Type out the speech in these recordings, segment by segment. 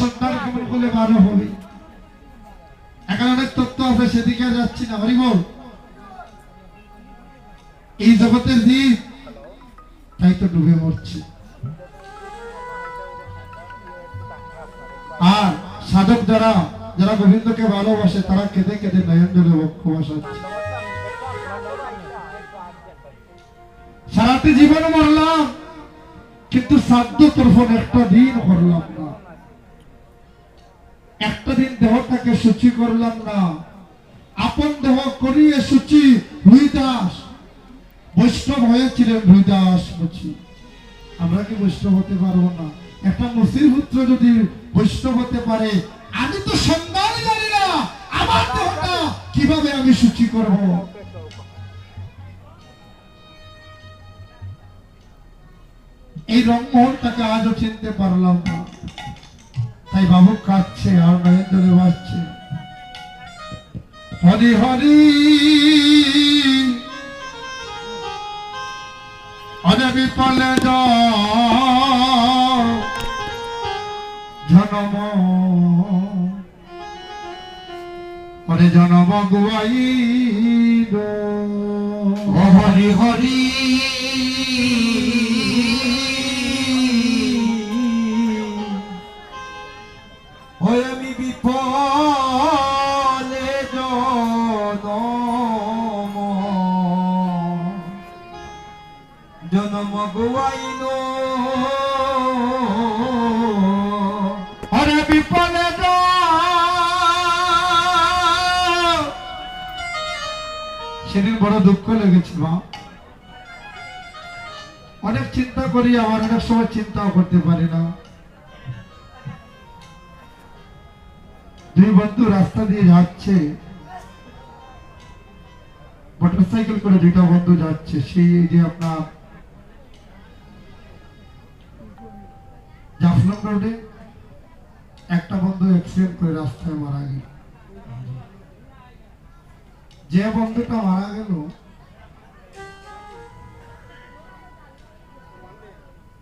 সন্তান কেমন করলে ভালো হবে। এখানে অনেক তত্ত্ব সেদিকে যাচ্ছি না। এই জগতের তাই তো ডুবে মরছে। আর সাধক যারা যারা গোবিন্দকে ভালোবাসে, তারা কেঁদে কেঁদে নয়ন জলে সারাটি জীবন মরলাম, কিন্তু সাধ্য তরফন একটা দিন করলাম। দেহটাকে সূচি করলাম না। আপন দেহ করিয়ে সূচি রুইদাস বৈষ্ণব হয়েছিলেন রুইদাস মুচি। আমরা কি বৈষ্ণব হতে পারব না? একটা মুসির পুত্র যদি বৈষ্ণব হতে পারে, আমি তো সন্ধান জানি না। আমার দেহটা কীভাবে আমি সূচি করব? এই রংমোহনটাকে আজও চিনতে পারলাম না। তাই বাবু কাঁদছে আর নরেন্দ্রে বাসছে হরি হরি। অনে বিপলে জনম। হরে জনম গুয়াই হরি হরি। ওই আমি বিপলে জনম। জনম গুয়াইন হরে বিপলে সেদিন বড় দুঃখ লেগেছে মা। অনেক চিন্তা করি, আবার অনেক সময় চিন্তাও করতে পারি না। দুই বন্ধু রাস্তা দিয়ে যাচ্ছে। মোটরসাইকেল করে দুইটা বন্ধু যাচ্ছে। সেই যে আপনার জাফলং রোডে একটা বন্ধু অ্যাক্সিডেন্ট করে রাস্তায় মারা গেল। যে বন্ধুটা মারা গেল,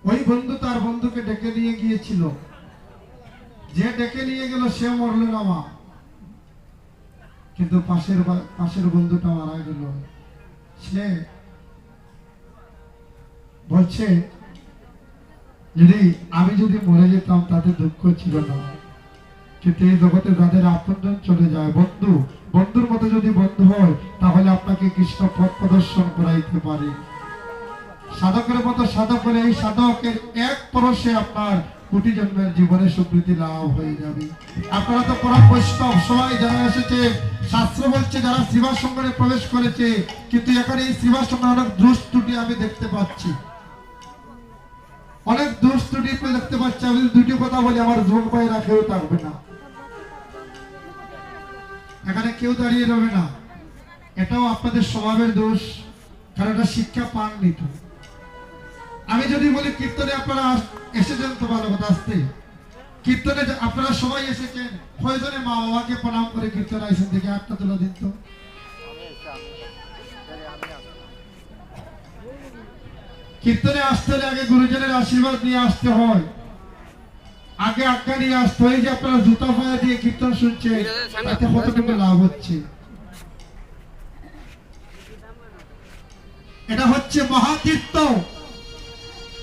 ওই বন্ধু তার বন্ধুকে ডেকে নিয়ে গিয়েছিল। যে ডেকে নিয়ে গেল, সে মরল না মা। কিন্তু পাশের পাশের বন্ধুটা মারা গেল। সে বলছে যদি আমি যদি মরে যেতাম, তাতে দুঃখ ছিল না। কিন্তু এই জগতে যাদের আপনজন চলে যায়। বন্ধু, বন্ধুর মতো যদি বন্ধু হয়, তাহলে আপনাকে কৃষ্ণ পথ প্রদর্শন করাইতে পারে। সাধকের মতো সাধক হলে এই সাধকের এক পরশে আপনার কোটি জন্মের জীবনে সুকৃতি লাভ হয়ে যাবে। আপনারা তো পরম বৈষ্ণব সবাই যারা এসেছে। শাস্ত্র বলছে, যারা শ্রীবাস সঙ্গনে প্রবেশ করেছে, কিন্তু এখানে এই শ্রীবাস সঙ্গে অনেক দোষ ত্রুটি আমি দেখতে পাচ্ছি। অনেক দোষ ত্রুটি দেখতে পাচ্ছি। আমি দুটি কথা বলি, আমার যুবক ভাইরা কেউ থাকবে না। এখানে কেউ দাঁড়িয়ে রবে না। এটাও আপনাদের স্বভাবের দোষ, কারণ এটা শিক্ষা পাননি তো। আমি যদি বলি, কীর্তনে আপনারা এসেছেন তো ভালো কথা আসতে? কীর্তনে আপনারা সবাই এসেছেন প্রয়োজনে মা বাবাকে প্রণাম করে কীর্তন আইসেন দেখে একটা তুলে দিন তো? কীর্তনে আসতে হলে আগে গুরুজনের আশীর্বাদ নিয়ে আসতে হয়। আগে আজ্ঞা নিয়ে আসতে হয় যে আপনারা জুতা ফায়া দিয়ে কীর্তন শুনছে তাতে কতটুকু লাভ হচ্ছে? এটা হচ্ছে মহাতীর্থ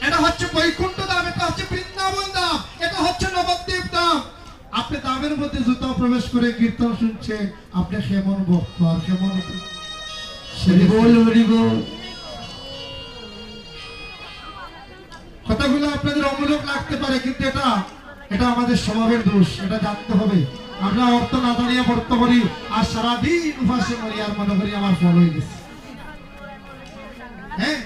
এটা হচ্ছে বৈকুণ্ঠ ধাম এটা হচ্ছে বৃন্দাবন ধাম এটা হচ্ছে নবদ্বীপ ধাম। আপনি দামের মধ্যে জুতা প্রবেশ করে কীর্তন শুনছেন আপনি কেমন ভক্ত আর কেমন কথাগুলো আপনাদের অমূলক লাগতে পারে কিন্তু এটা এটা আমাদের স্বভাবের দোষ এটা জানতে হবে। আমরা অর্থ না দাঁড়িয়ে বর্ত করি আর সারাদিন উপাসে করি আর মনে করি আমার ফল হয়ে গেছে। হ্যাঁ?